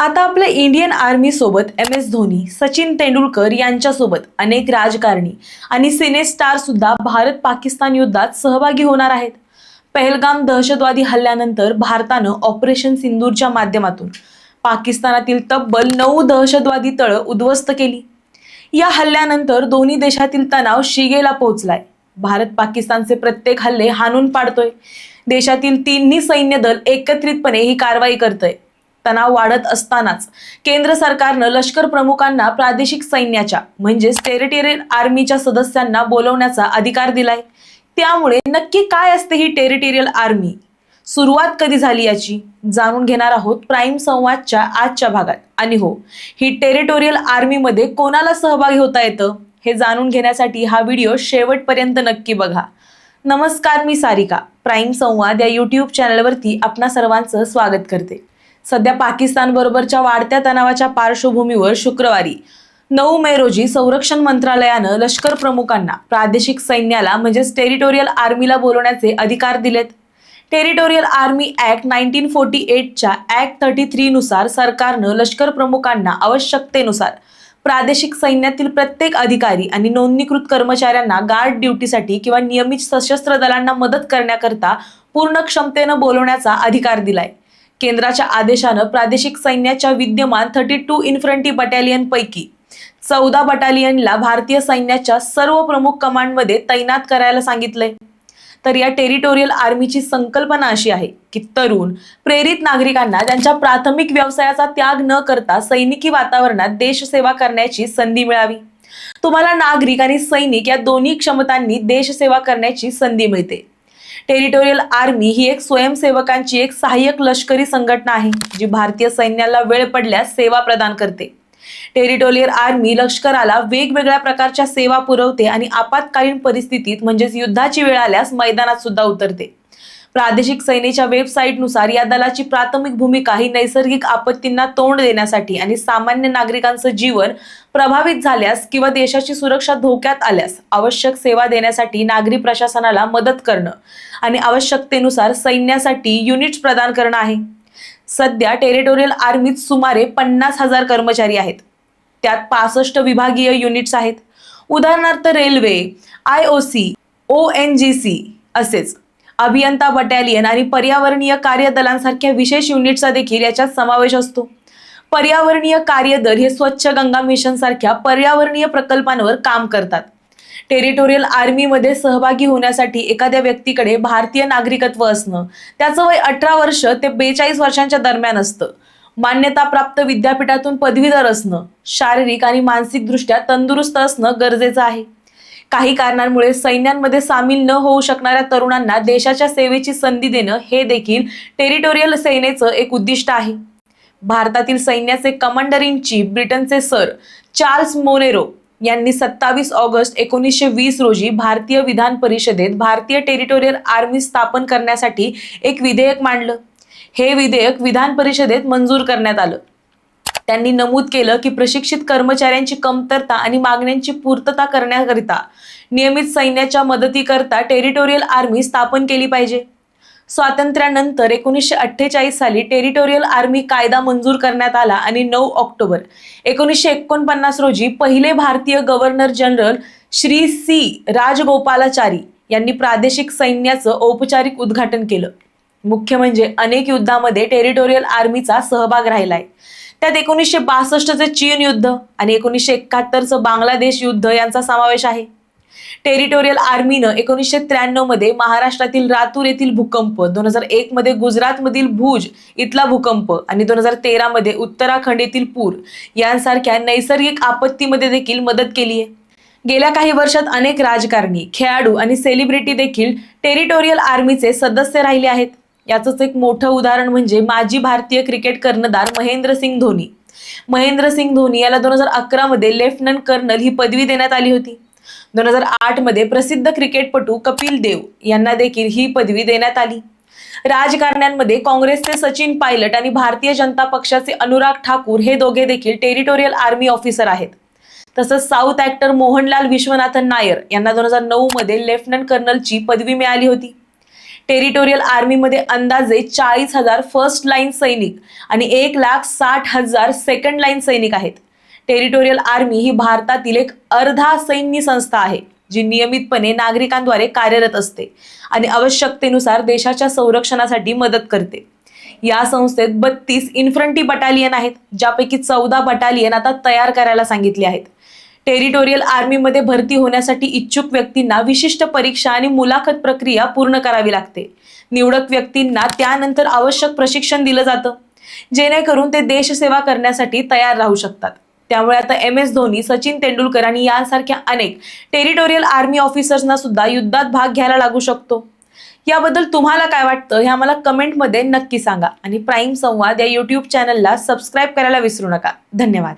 आता आपल्या इंडियन आर्मीसोबत एम एस धोनी सचिन तेंडुलकर यांच्यासोबत अनेक राजकारणी आणि सिनेस्टारसुद्धा भारत पाकिस्तान युद्धात सहभागी होणार आहेत. पहलगाम दहशतवादी हल्ल्यानंतर भारतानं ऑपरेशन सिंदूरच्या माध्यमातून पाकिस्तानातील तब्बल नऊ दहशतवादी तळं उद्ध्वस्त केली. या हल्ल्यानंतर दोन्ही देशातील तणाव शिगेला पोहोचलाय. भारत पाकिस्तानचे प्रत्येक हल्ले हाणून पाडतोय. देशातील तिन्ही सैन्य दल एकत्रितपणे ही कारवाई करतय. तणाव वाढत असतानाच केंद्र सरकारनं लष्कर प्रमुखांना प्रादेशिक सैन्याच्या म्हणजेच टेरिटोरियल आर्मीच्या सदस्यांना बोलवण्याचा अधिकार दिलाय. त्यामुळे नक्की काय असते ही टेरिटोरियल आर्मी? सुरुवात कधी झाली याची? जाणून घेणार आहोत प्राईम संवादच्या आजच्या भागात. आणि हो ही टेरिटोरियल आर्मीमध्ये कोणाला सहभागी होता येतं? हे जाणून घेण्यासाठी हा व्हिडिओ शेवटपर्यंत नक्की बघा. नमस्कार मी सारिका. प्राईम संवाद या यूट्यूब चॅनलवरती आपणा सर्वांचं स्वागत करते. सध्या पाकिस्तान बरोबरच्या वाढत्या तणावाच्या पार्श्वभूमीवर शुक्रवारी नऊ मे रोजी संरक्षण मंत्रालयानं लष्कर प्रमुखांना प्रादेशिक सैन्याला म्हणजेच टेरिटोरियल आर्मीला बोलवण्याचे अधिकार दिलेत. Territorial army act nineteen forty एटच्या act thirty three नुसार सरकारनं लष्कर प्रमुखांना आवश्यकतेनुसार प्रादेशिक सैन्यातील प्रत्येक अधिकारी आणि नोंदणीकृत कर्मचाऱ्यांना गार्ड ड्युटीसाठी किंवा नियमित सशस्त्र दलांना मदत करण्याकरता पूर्ण क्षमतेनं बोलवण्याचा अधिकार दिलाय. केंद्राच्या आदेशानं प्रादेशिक सैन्याच्या विद्यमान थर्टी टू इन्फ्रंटी बटालियन पैकी चौदा बटालियनला भारतीय सैन्याच्या सर्व प्रमुख कमांडमध्ये तैनात करायला सांगितलंय. तर या टेरिटोरियल आर्मीची संकल्पना अशी आहे की तरुण प्रेरित नागरिकांना त्यांच्या प्राथमिक व्यवसायाचा त्याग न करता सैनिकी वातावरणात देशसेवा करण्याची संधी मिळावी. तुम्हाला नागरिक आणि सैनिक या दोन्ही क्षमतांनी देशसेवा करण्याची संधी मिळते. टेरिटोरियल आर्मी ही एक स्वयंसेवकांची एक सहाय्यक लष्करी संघटना आहे जी भारतीय सैन्याला वेळ पडल्यास सेवा प्रदान करते. टेरिटोरियल आर्मी लष्कराला वेगवेगळ्या प्रकारच्या सेवा पुरवते आणि आपत्कालीन परिस्थितीत म्हणजेच युद्धाची वेळ आल्यास मैदानात सुद्धा उतरते. प्रादेशिक सेनेच्या वेबसाईटनुसार या दलाची प्राथमिक भूमिका ही नैसर्गिक आपत्तींना तोंड देण्यासाठी आणि सामान्य नागरिकांचं जीवन प्रभावित झाल्यास किंवा देशाची सुरक्षा धोक्यात आल्यास आवश्यक सेवा देण्यासाठी नागरी प्रशासनाला मदत करणं आणि आवश्यकतेनुसार सैन्यासाठी युनिट्स प्रदान करणं आहे. सध्या टेरिटोरियल आर्मीत सुमारे पन्नास हजार कर्मचारी आहेत. त्यात पासष्ट विभागीय युनिट्स आहेत. उदाहरणार्थ railway I O C O N G C असेच अभियंता बटालियन आणि पर्यावरणीय कार्यदलांसारख्या विशेष युनिट्सचा देखील याच्यात समावेश असतो. पर्यावरणीय कार्यदल हे स्वच्छ गंगा मिशन सारख्या पर्यावरणीय प्रकल्पांवर काम करतात. टेरिटोरियल आर्मीमध्ये सहभागी होण्यासाठी एखाद्या व्यक्तीकडे भारतीय नागरिकत्व असणं त्याचं वय अठरा वर्ष ते बेचाळीस वर्षांच्या दरम्यान असतं. मान्यताप्राप्त विद्यापीठातून पदवीधर असणं शारीरिक आणि मानसिकदृष्ट्या तंदुरुस्त असणं गरजेचं आहे. काही कारणांमुळे सैन्यांमध्ये सामील न होऊ शकणाऱ्या तरुणांना देशाच्या सेवेची संधी देणं हे देखील टेरिटोरियल सेनेचं एक उद्दिष्ट आहे. भारतातील सैन्याचे कमांडर इन चीफ ब्रिटनचे सर चार्ल्स मोनेरो यांनी सत्तावीस ऑगस्ट एकोणीसशे वीस रोजी भारतीय विधान परिषदेत भारतीय टेरिटोरियल आर्मी स्थापन करण्यासाठी एक विधेयक मांडलं. हे विधेयक विधान परिषदेत मंजूर करण्यात आलं. त्यांनी नमूद केलं की प्रशिक्षित कर्मचाऱ्यांची कमतरता आणि मागण्यांची पूर्तता करण्याकरिता नियमित सैन्याच्या मदतीकरता टेरिटोरियल आर्मी स्थापन केली पाहिजे. स्वातंत्र्यानंतर एकोणीसशे अठ्ठेचाळीस साली टेरिटोरियल आर्मी कायदा मंजूर करण्यात आला आणि नऊ ऑक्टोबर एकोणीसशे एकोणपन्नास रोजी पहिले भारतीय governor general Shri C Rajagopalachari यांनी प्रादेशिक सैन्याचं औपचारिक उद्घाटन केलं. मुख्य म्हणजे अनेक युद्धामध्ये टेरिटोरियल आर्मीचा सहभाग राहिलाय. त्यात एकोणीसशे बासष्टचे चीन युद्ध आणि एकोणीसशे एकाहत्तरचं बांगलादेश युद्ध यांचा समावेश आहे. टेरिटोरियल आर्मीनं एकोणीसशे त्र्याण्णवमध्ये महाराष्ट्रातील रातूर येथील भूकंप दोन हजार एकमध्ये गुजरातमधील भुज इथला भूकंप आणि दोन हजार तेरामध्ये उत्तराखंड येथील पूर यांसारख्या नैसर्गिक आपत्तीमध्ये देखील मदत केली आहे. गेल्या काही वर्षात अनेक राजकारणी खेळाडू आणि सेलिब्रिटी देखील टेरिटोरियल आर्मीचे सदस्य राहिले आहेत. याचंच एक मोठं उदाहरण म्हणजे माजी भारतीय क्रिकेट कर्णधार महेंद्रसिंग धोनी. महेंद्रसिंग धोनी याला दोन हजार अकरामध्ये लेफ्टनंट कर्नल ही पदवी देण्यात आली होती. दोन हजार आठमध्ये प्रसिद्ध क्रिकेटपटू कपिल देव यांना देखील ही पदवी देण्यात आली. राजकारण्यांमध्ये काँग्रेसचे सचिन पायलट आणि भारतीय जनता पक्षाचे अनुराग ठाकूर हे दोघे देखील टेरिटोरियल आर्मी ऑफिसर आहेत. तसंच साऊथ ऍक्टर मोहनलाल विश्वनाथन नायर यांना दोन हजार नऊ मध्ये लेफ्टनंट कर्नलची पदवी मिळाली होती. टेरिटोरियल आर्मीमध्ये अंदाजे चाळीस हजार फर्स्ट लाईन सैनिक आणि एक लाख साठ हजार सेकंड लाईन सैनिक आहेत. टेरिटोरियल आर्मी ही भारतातील एक अर्धा सैन्य संस्था आहे जी नियमितपणे नागरिकांद्वारे कार्यरत असते आणि आवश्यकतेनुसार देशाच्या संरक्षणासाठी मदत करते. या संस्थेत बत्तीस इन्फ्रंटी बटालियन आहेत ज्यापैकी चौदा बटालियन आता तयार करायला सांगितले आहेत. टेरिटोरियल आर्मीमध्ये भरती होण्यासाठी इच्छुक व्यक्तींना विशिष्ट परीक्षा आणि मुलाखत प्रक्रिया पूर्ण करावी लागते. निवडक व्यक्तींना त्यानंतर आवश्यक प्रशिक्षण दिलं जातं जेणेकरून ते देशसेवा करण्यासाठी तयार राहू शकतात. त्यामुळे आता एम एस धोनी सचिन तेंडुलकर आणि यांसारख्या अनेक टेरिटोरियल आर्मी ऑफिसर्सना सुद्धा युद्धात भाग घ्यायला लागू शकतो. याबद्दल तुम्हाला काय वाटतं हे आम्हाला कमेंटमध्ये नक्की सांगा. आणि प्राईम संवाद या यूट्यूब चॅनलला सबस्क्राईब करायला विसरू नका. धन्यवाद.